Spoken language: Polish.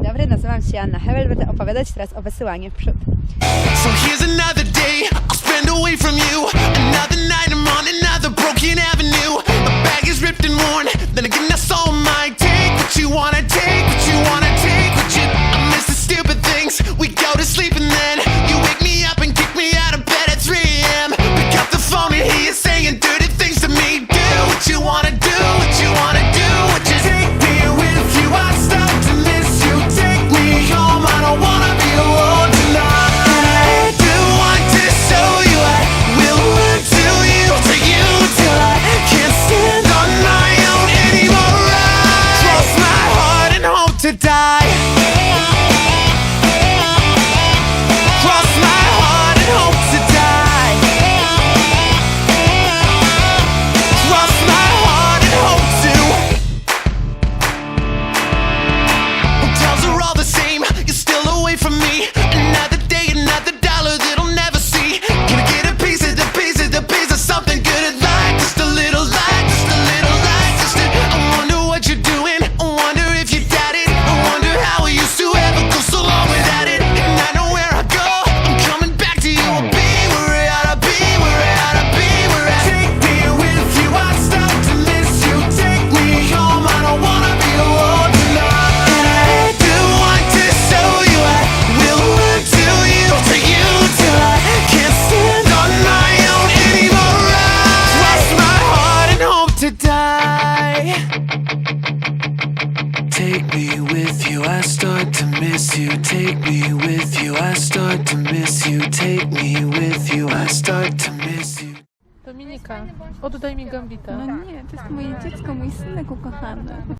Dzień dobry, nazywam się Anna Hebel. Będę opowiadać teraz o wysyłaniu w przód. So here's another day I'll spend away from you Another night I'm on another broken avenue My bag is ripped and worn Then again that's all mine Take what you wanna take What you wanna take What you I miss the stupid things We go to sleep and then Take me with you, I start to miss you. Take me with you, I start to miss you. Take me with you, I start to miss you. Dominika, oddaj mi gambita. No nie, to jest moje dziecko, mój synek ukochany.